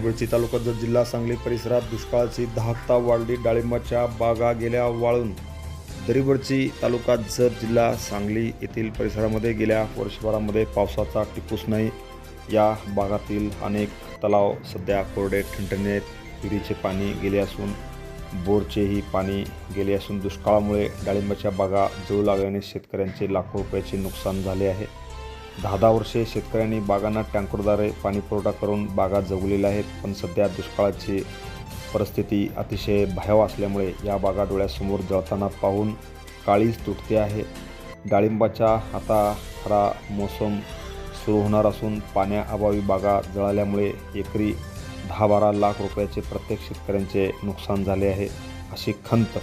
दरिवळची तालुका जत जिल्हा सांगली परिसरात दुष्काळाची दहाकता वाढली डाळिंबाच्या बागा गेल्या वाळून. दरिवळची तालुका जत जिल्हा सांगली येथील परिसरामध्ये गेल्या वर्षभरामध्ये पावसाचा टिपूस नाही या भागातील अनेक तलाव सध्या कोरडे ठणठणे विहिरीचे पाणी गेले असून बोरचेही पाणी गेले असून दुष्काळामुळे डाळिंबाच्या बागा जळू लागल्याने शेतकऱ्यांचे लाखो रुपयाचे नुकसान झाले आहे. दहा दहा वर्षे शेतकऱ्यांनी बागांना टँकरद्वारे पाणीपुरवठा करून बागा जगलेल्या आहेत. पण सध्या दुष्काळाची परिस्थिती अतिशय भयाव असल्यामुळे या बागा डोळ्यासमोर जळताना पाहून काळीच तुटते आहे. डाळिंबाच्या आता खरा मोसम सुरू होणार असून पाण्याअभावी बागा जळाल्यामुळे एकरी दहा बारा लाख रुपयाचे प्रत्येक शेतकऱ्यांचे नुकसान झाले आहे. अशी खंत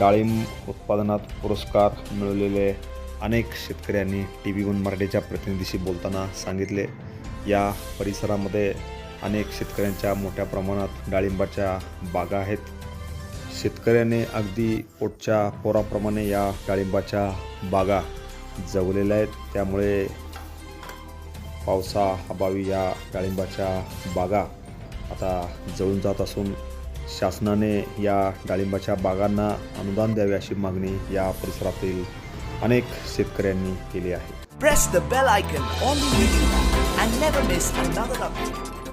डाळिंब उत्पादनात पुरस्कार मिळवलेले अनेक शेतकऱ्यांनी टी व्ही वन मराठीच्या प्रतिनिधीशी बोलताना सांगितले. या परिसरामध्ये अनेक शेतकऱ्यांच्या मोठ्या प्रमाणात डाळिंबाच्या बागा आहेत. शेतकऱ्याने अगदी पोटच्या पोराप्रमाणे या डाळिंबाच्या बागा जगलेल्या आहेत. त्यामुळे पावसाअभावी या डाळिंबाच्या बागा आता जळून जात असून शासनाने या डाळिंबाच्या बागांना अनुदान द्यावे अशी मागणी या परिसरातील अनेक शेतकऱ्यांनी केली आहे Press the bell icon on the YouTube and never miss another update.